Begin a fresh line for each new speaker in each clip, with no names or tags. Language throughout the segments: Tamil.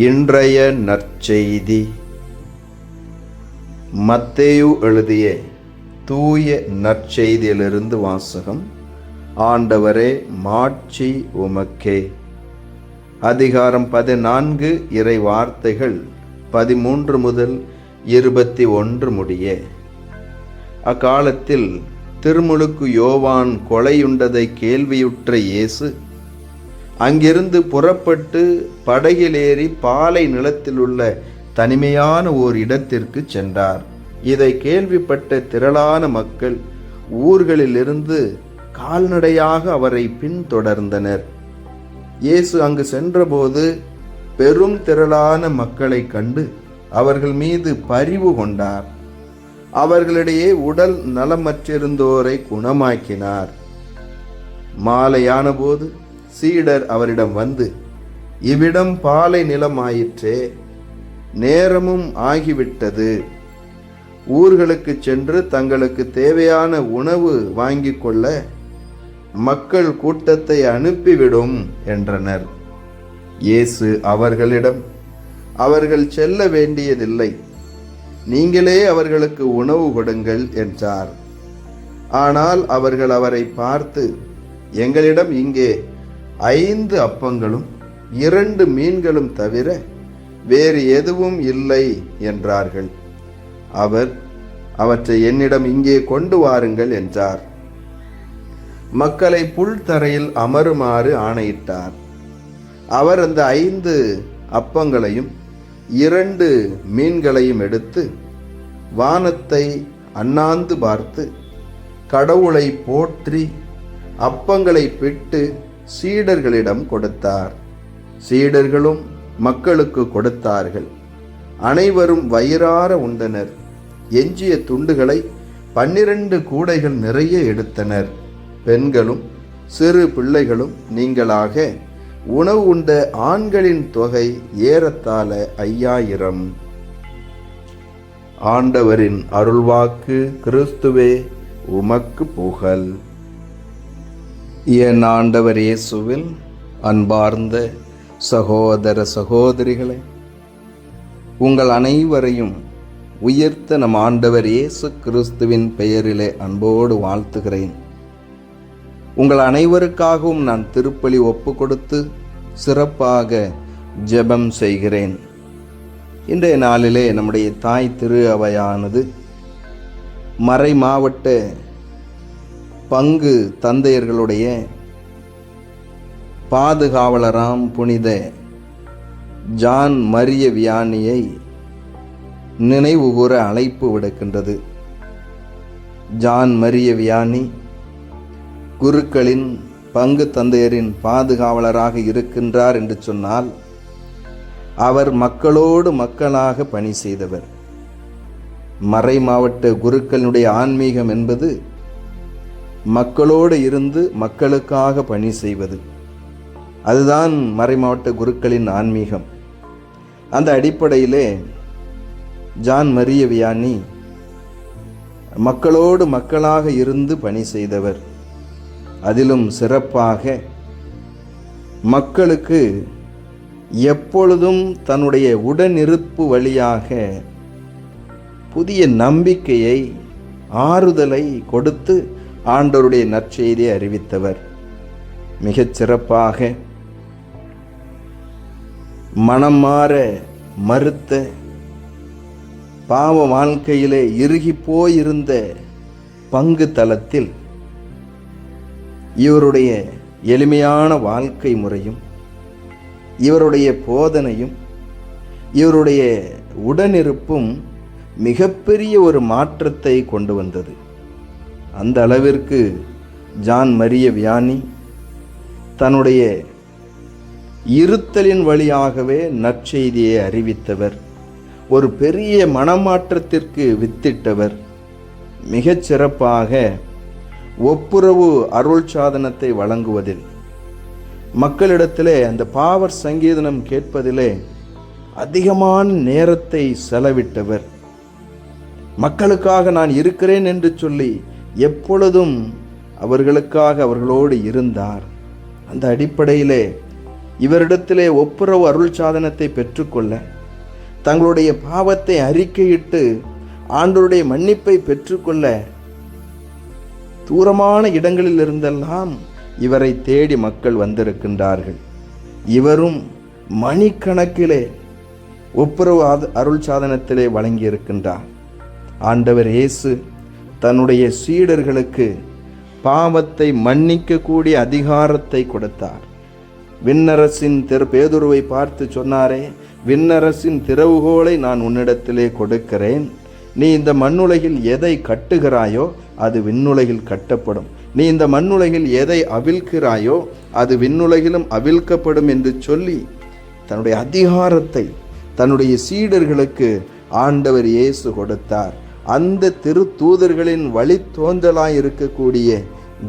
இன்றைய நற்செய்தி. மத்தேயு எழுதிய தூய நற்செய்தியிலிருந்து வாசகம் ஆண்டவரே மாட்சி உமக்கே. அதிகாரம் பதினான்கு இறை வார்த்தைகள் பதிமூன்று முதல் இருபத்தி ஒன்று முடிய. அக்காலத்தில் திருமுழுக்கு யோவான் கொலையுண்டதை கேள்வியுற்ற இயேசு அங்கிருந்து புறப்பட்டு படகிலேறி பாலை நிலத்தில் உள்ள தனிமையான ஓர் இடத்திற்கு சென்றார். இதை கேள்விப்பட்ட திரளான மக்கள் ஊர்களிலிருந்து கால்நடையாக அவரை பின்தொடர்ந்தனர். இயேசு அங்கு சென்றபோது பெரும் திரளான மக்களைக் கண்டு அவர்கள் மீது பரிவு கொண்டார். அவர்களிடையே உடல் நலமற்றிருந்தோரை குணமாக்கினார். மாலையான போது சீடர் அவரிடம் வந்து இவ்விடம் பாலை நிலமாயிற்றே நேரமும் ஆகிவிட்டது. ஊர்களுக்கு சென்று தங்களுக்கு தேவையான உணவு வாங்கிக் கொள்ள மக்கள் கூட்டத்தை அனுப்பிவிடும் என்றனர். இயேசு அவர்களிடம் அவர்கள் செல்ல வேண்டியதில்லை. நீங்களே அவர்களுக்கு உணவு கொடுங்கள் என்றார். ஆனால் அவர்கள் அவரை பார்த்து எங்களிடம் இங்கே ஐந்து அப்பங்களும் இரண்டு மீன்களும் தவிர வேறு எதுவும் இல்லை என்றார்கள். அவர் அவற்றை என்னிடம் இங்கே கொண்டு வாருங்கள் என்றார். மக்களை புல்தரையில் அமருமாறு ஆணையிட்டார். அவர் அந்த ஐந்து அப்பங்களையும் இரண்டு மீன்களையும் எடுத்து வானத்தை அண்ணாந்து பார்த்து கடவுளை போற்றி அப்பங்களை பிட்டு சீடர்களிடம் கொடுத்தார். சீடர்களும் மக்களுக்கு கொடுத்தார்கள். அனைவரும் வயிறார உண்டனர். எஞ்சிய துண்டுகளை பன்னிரண்டு கூடைகள் நிறைய எடுத்தனர். பெண்களும் சிறு பிள்ளைகளும் நீங்களாக உணவு உண்ட ஆண்களின் தொகை ஏறத்தாழ ஐயாயிரம். ஆண்டவரின் அருள்வாக்கு கிறிஸ்துவே உமக்கு புகழ். என் ஆண்டவர் இயேசுவில் அன்பார்ந்த சகோதர சகோதரிகளே உங்கள் அனைவரையும் உயர்த்த நம் ஆண்டவர் இயேசு கிறிஸ்துவின் பெயரிலே அன்போடு வாழ்த்துகிறேன். உங்கள் அனைவருக்காகவும் நான் திருப்பலி ஒப்பு கொடுத்து சிறப்பாக ஜெபம் செய்கிறேன். இன்றைய நாளிலே நம்முடைய தாய் திரு அவையானது மறை மாவட்ட பங்கு தந்தையர்களுடைய பாதுகாவலராம் புனித ஜான் மரிய வியானியை நினைவுகூர அழைப்பு விடுக்கின்றது. ஜான் மரிய வியானி குருக்களின் பங்கு தந்தையரின் பாதுகாவலராக இருக்கின்றார் என்று சொன்னால் அவர் மக்களோடு மக்களாக பணி செய்தவர். மறை மாவட்ட குருக்களினுடைய ஆன்மீகம் என்பது மக்களோடு இருந்து மக்களுக்காக பணி செய்வது. அதுதான் மறைமாவட்ட குருக்களின் ஆன்மீகம். அந்த அடிப்படையிலே ஜான் மரிய வியானி மக்களோடு மக்களாக இருந்து பணி செய்தவர். அதிலும் சிறப்பாக மக்களுக்கு எப்பொழுதும் தன்னுடைய உடனிருப்பு வழியாக புதிய நம்பிக்கையை ஆறுதலை கொடுத்து ஆண்டவருடைய நற்செய்தியை அறிவித்தவர். மிகச் சிறப்பாக மனம் மாற மறுத்த பாவ வாழ்க்கையிலே இறுகி போயிருந்த பங்கு தளத்தில் இவருடைய எளிமையான வாழ்க்கை முறையும் இவருடைய போதனையும் இவருடைய உடனிருப்பும் மிகப்பெரிய ஒரு மாற்றத்தை கொண்டு வந்தது. அந்த அளவிற்கு ஜான் மரிய வியானி தன்னுடைய இருத்தலின் வழியாகவே நற்செய்தியை அறிவித்தவர். ஒரு பெரிய மனமாற்றத்திற்கு வித்திட்டவர். மிகச் சிறப்பாக ஒப்புரவு அருள் சாதனத்தை வழங்குவதில் மக்களிடத்திலே அந்த பாவர் சங்கீதனம் கேட்பதிலே அதிகமான நேரத்தை செலவிட்டவர். மக்களுக்காக நான் இருக்கிறேன் என்று சொல்லி எப்பொழுதும் அவர்களுக்காக அவர்களோடு இருந்தார். அந்த அடிப்படையிலே இவரிடத்திலே ஒப்புரவு அருள் சாதனத்தை பெற்றுக்கொள்ள தங்களுடைய பாவத்தை அறிக்கையிட்டு ஆண்டவருடைய மன்னிப்பை பெற்றுக்கொள்ள தூரமான இடங்களில் இருந்தெல்லாம் இவரை தேடி மக்கள் வந்திருக்கின்றார்கள். இவரும் மணிக்கணக்கிலே ஒப்புரவு அருள் சாதனத்திலே வழங்கியிருக்கின்றார். ஆண்டவர் இயேசு தன்னுடைய சீடர்களுக்கு பாவத்தை மன்னிக்கக்கூடிய அதிகாரத்தை கொடுத்தார். விண்ணரசின் திரு பேதுருவை பார்த்து சொன்னாரே விண்ணரசின் திறவுகோலை நான் உன்னிடத்திலே கொடுக்கிறேன். நீ இந்த மண்ணுலகில் எதை கட்டுகிறாயோ அது விண்ணுலகில் கட்டப்படும். நீ இந்த மண்ணுலகில் எதை அவிழ்க்கிறாயோ அது விண்ணுலகிலும் அவிழ்க்கப்படும் என்று சொல்லி தன்னுடைய அதிகாரத்தை தன்னுடைய சீடர்களுக்கு ஆண்டவர் இயேசு கொடுத்தார். அந்த திருத்தூதர்களின் வழித்தோன்றலாய் இருக்கக்கூடிய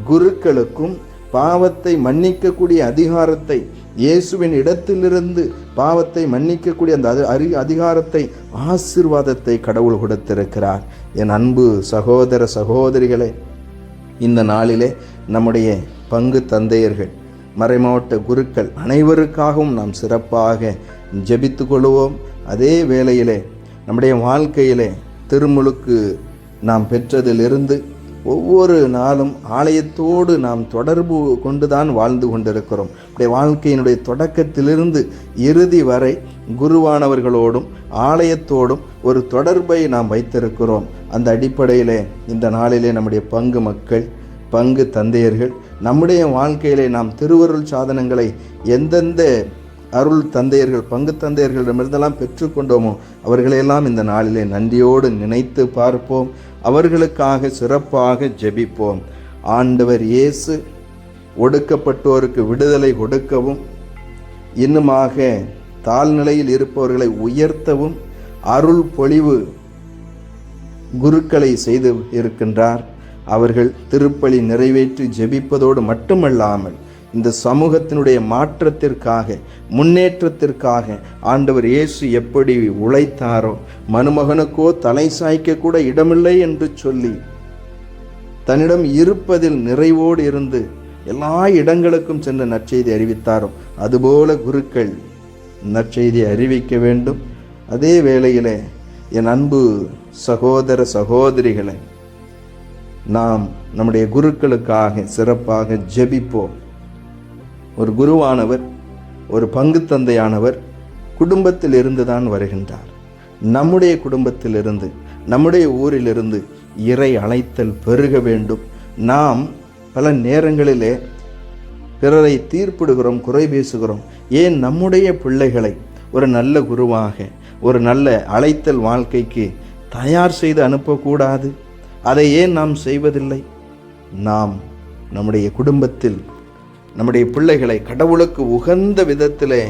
குருக்களுக்கும் பாவத்தை மன்னிக்கக்கூடிய அதிகாரத்தை இயேசுவின் இடத்திலிருந்து பாவத்தை மன்னிக்கக்கூடிய அந்த அது அறி அதிகாரத்தை ஆசீர்வாதத்தை கடவுள் கொடுத்திருக்கிறார். என் அன்பு சகோதர சகோதரிகளே இந்த நாளிலே நம்முடைய பங்கு தந்தையர்கள் மறைமாவட்ட குருக்கள் அனைவருக்காகவும் நாம் சிறப்பாக ஜெபித்து கொள்வோம். அதே வேளையிலே நம்முடைய வாழ்க்கையிலே திருமுழுக்கு நாம் பெற்றதிலிருந்து ஒவ்வொரு நாளும் ஆலயத்தோடு நாம் தொடர்பு கொண்டுதான் வாழ்ந்து கொண்டிருக்கிறோம். நம்முடைய வாழ்க்கையினுடைய தொடக்கத்திலிருந்து இறுதி வரை குருவானவர்களோடும் ஆலயத்தோடும் ஒரு தொடர்பை நாம் வைத்திருக்கிறோம். அந்த அடிப்படையிலே இந்த நாளிலே நம்முடைய பங்கு மக்கள் பங்கு தந்தையர்கள் நம்முடைய வாழ்க்கையிலே நாம் திருவருள் சாதனங்களை எந்தெந்த அருள் தந்தையர்கள் பங்கு தந்தையர்களிடமிருந்தெல்லாம் பெற்றுக்கொண்டோமோ அவர்களையெல்லாம் இந்த நாளிலே நன்றியோடு நினைத்து பார்ப்போம். அவர்களுக்காக சிறப்பாக ஜெபிப்போம். ஆண்டவர் இயேசு ஒடுக்கப்பட்டோருக்கு விடுதலை கொடுக்கவும் இன்னுமாக தாழ்நிலையில் இருப்பவர்களை உயர்த்தவும் அருள் பொழிவு குருக்களை செய்து இருக்கின்றார். அவர்கள் திருப்பலி நிறைவேற்றி ஜெபிப்பதோடு மட்டுமல்லாமல் இந்த சமூகத்தினுடைய மாற்றத்திற்காக முன்னேற்றத்திற்காக ஆண்டவர் இயேசு எப்படி உழைத்தாரோ மருமகனுக்கோ தலை சாய்க்க கூட இடமில்லை என்று சொல்லி தன்னிடம் இருப்பதில் நிறைவோடு இருந்து எல்லா இடங்களுக்கும் சென்று நற்செய்தி அறிவித்தாரோ அதுபோல குருக்கள் நற்செய்தியை அறிவிக்க வேண்டும். அதே வேளையிலே என் அன்பு சகோதர சகோதரிகளை நாம் நம்முடைய குருக்களுக்காக சிறப்பாக ஜெபிப்போம். ஒரு குருவானவர் ஒரு பங்கு தந்தையானவர் குடும்பத்தில் இருந்து தான் வருகின்றார். நம்முடைய குடும்பத்திலிருந்து நம்முடைய ஊரிலிருந்து இறை அழைத்தல் பெருக வேண்டும். நாம் பல நேரங்களிலே பிறரை தீர்ப்பிடுகிறோம் குறை பேசுகிறோம். ஏன் நம்முடைய பிள்ளைகளை ஒரு நல்ல குருவாக ஒரு நல்ல அழைத்தல் வாழ்க்கைக்கு தயார் செய்து அனுப்பக்கூடாது? அதை ஏன் நாம் செய்வதில்லை? நாம் நம்முடைய குடும்பத்தில் நம்முடைய பிள்ளைகளை கடவுளுக்கு உகந்த விதத்தில்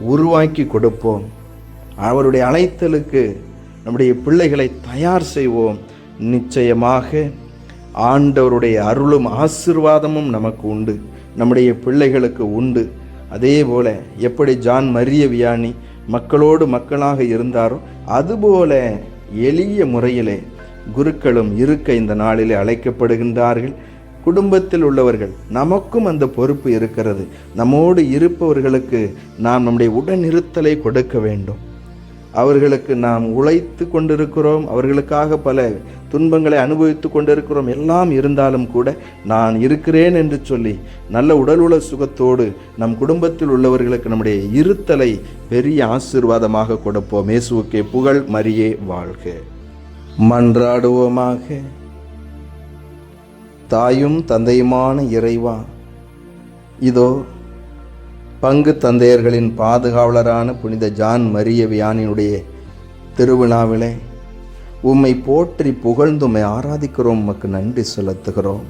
உருவாக்கி கொடுப்போம். அவருடைய அழைத்தலுக்கு நம்முடைய பிள்ளைகளை தயார் செய்வோம். நிச்சயமாக ஆண்டவருடைய அருளும் ஆசிர்வாதமும் நமக்கு உண்டு. நம்முடைய பிள்ளைகளுக்கு உண்டு. அதே போல எப்படி ஜான் மரிய வியானி மக்களோடு மக்களாக இருந்தாரோ அதுபோல எளிய முறையிலே குருக்களும் இருக்க இந்த நாளிலே அழைக்கப்படுகின்றார்கள். குடும்பத்தில் உள்ளவர்கள் நமக்கும் அந்த பொறுப்பு இருக்கிறது. நம்மோடு இருப்பவர்களுக்கு நாம் நம்முடைய உடனிருத்தலை கொடுக்க வேண்டும். அவர்களுக்கு நாம் உழைத்து கொண்டிருக்கிறோம் அவர்களுக்காக பல துன்பங்களை அனுபவித்து கொண்டிருக்கிறோம் எல்லாம் இருந்தாலும் கூட நான் இருக்கிறேன் என்று சொல்லி நல்ல உடல் உள சுகத்தோடு நம் குடும்பத்தில் உள்ளவர்களுக்கு நம்முடைய இருத்தலை பெரிய ஆசீர்வாதமாக கொடுப்போம். இயேசுவுக்கே புகழ் மரியே வாழ்க. மன்றாடுவோமாக. தாயும் தந்தையுமான இறைவா. இதோ பங்கு தந்தையர்களின் பாதுகாவலரான புனித ஜான் மரிய வியானினுடைய திருவிழாவிலே உம்மை போற்றி புகழ்ந்து உம்மை ஆராதிக்கிறோம் உமக்கு நன்றி செலுத்துகிறோம்.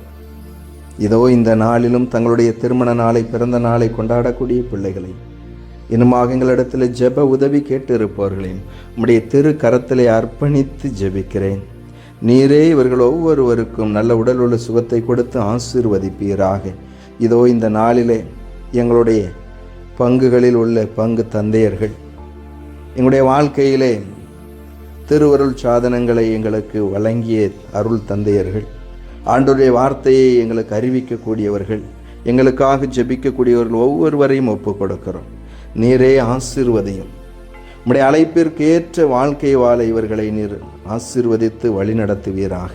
இதோ இந்த நாளிலும் தங்களுடைய திருமண நாளை பிறந்த நாளை கொண்டாடக்கூடிய பிள்ளைகளை இன்னுமாக எங்களிடத்தில் ஜெப உதவி கேட்டு இருப்பவர்களையும் உம்முடைய திரு கரத்திலே அர்ப்பணித்து ஜெபிக்கிறேன். நீரே இவர்கள் ஒவ்வொருவருக்கும் நல்ல உடல் உள்ள சுகத்தை கொடுத்து ஆசீர்வதிப்பீராக. இதோ இந்த நாளிலே எங்களுடைய பங்குகளில் உள்ள பங்கு தந்தையர்கள் எங்களுடைய வாழ்க்கையிலே திருவருள் சாதனங்களை எங்களுக்கு வழங்கிய அருள் தந்தையர்கள் ஆண்டோருடைய வார்த்தையை எங்களுக்கு அறிவிக்கக்கூடியவர்கள் எங்களுக்காக ஜெபிக்கக்கூடியவர்கள் ஒவ்வொருவரையும் ஒப்பு கொடுக்கிறோம் நீரே ஆசிர்வதையும். உம்முடைய அழைப்பிற்கு ஏற்ற வாழ்க்கை வாழ இவர்களை நீர் ஆசிர்வதித்து வழிநடத்துவீராக.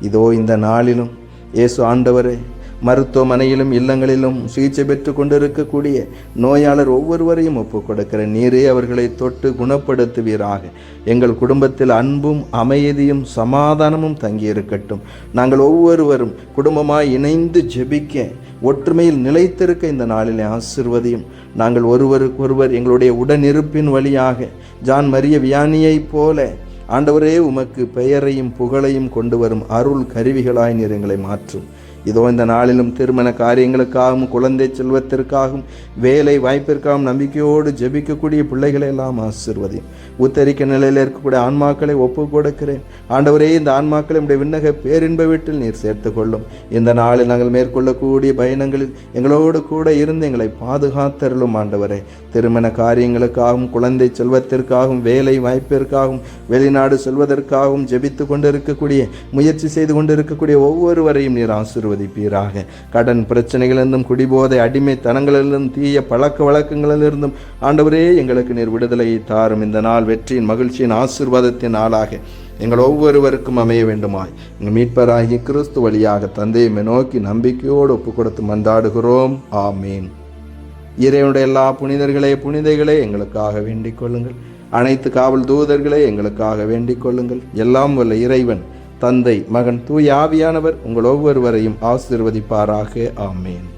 இதோ இந்த நாளிலும் இயேசு ஆண்டவரே மருத்துவமனையிலும் இல்லங்களிலும் சிகிச்சை பெற்று கொண்டிருக்கக்கூடிய நோயாளர் ஒவ்வொருவரையும் ஒப்புக் கொடுக்கிற நீரே அவர்களை தொட்டு குணப்படுத்துவீராக. எங்கள் குடும்பத்தில் அன்பும் அமைதியும் சமாதானமும் தங்கியிருக்கட்டும். நாங்கள் ஒவ்வொருவரும் குடும்பமாய் இணைந்து ஜெபிக்க ஒற்றுமையில் நிலைத்திருக்க இந்த நாளிலே ஆசிர்வதியும். நாங்கள் ஒருவருக்கொருவர் எங்களுடைய உடனிருப்பின் வழியாக ஜான் மரிய வியானியைப் போல ஆண்டவரே உமக்கு பெயரையும் புகழையும் கொண்டு வரும் அருள் கருவிகளாய் நீர் எங்களை மாற்றும். இதோ இந்த நாளிலும் திருமண காரியங்களுக்காகவும் குழந்தை செல்வத்திற்காகவும் வேலை வாய்ப்பிற்காகவும் நம்பிக்கையோடு ஜெபிக்கக்கூடிய பிள்ளைகளை எல்லாம் ஆசிர்வதியும் உத்தரிக்க நிலையில் இருக்கக்கூடிய ஆன்மாக்களை ஒப்பு கொடுக்கிறேன். ஆண்டவரே இந்த ஆன்மாக்களை நம்முடைய விண்ணக பேரின்ப வீட்டில் நீர் சேர்த்து கொள்ளும் இந்த நாளில் நாங்கள் மேற்கொள்ளக்கூடிய பயணங்களில் எங்களோடு கூட இருந்து எங்களை பாதுகாத்தருளும் ஆண்டவரே. திருமண காரியங்களுக்காகவும் குழந்தை செல்வத்திற்காகவும் வேலை வாய்ப்பிற்காகவும் வெளிநாடு செல்வதற்காகவும் ஜெபித்து கொண்டிருக்கக்கூடிய முயற்சி செய்து கொண்டிருக்கக்கூடிய ஒவ்வொருவரையும் நீர் ஆசிர்வதிப்பீராக கடன் பிரச்சனைகளிலிருந்தும் குடிபோதை அடிமைத்தனங்களிலிருந்தும் தீய பழக்க வழக்கங்களிலிருந்தும் ஆண்டவரே எங்களுக்கு நீர் விடுதலையை தாரும். இந்த நாள் வெற்றியின் மகிழ்ச்சியின் ஆசிர்வாதத்தின் நாளாக எங்கள் ஒவ்வொருவருக்கும் அமைய வேண்டுமாய். எங்கள் மீட்பராகி கிறிஸ்து வழியாக தந்தையை நோக்கி நம்பிக்கையோடு ஒப்பு கொடுத்து மந்தாடுகிறோம் ஆமீன். இறைவனுடைய எல்லா புனிதர்களே புனிதைகளே எங்களுக்காக வேண்டிக் கொள்ளுங்கள். அனைத்து காவல் தூதர்களே எங்களுக்காக வேண்டிக் கொள்ளுங்கள். எல்லாம் வல்ல இறைவன் தந்தை மகன் தூய் ஆவியானவர் உங்கள் ஒவ்வொருவரையும் ஆசிர்வதிப்பாராக. ஆமேன்.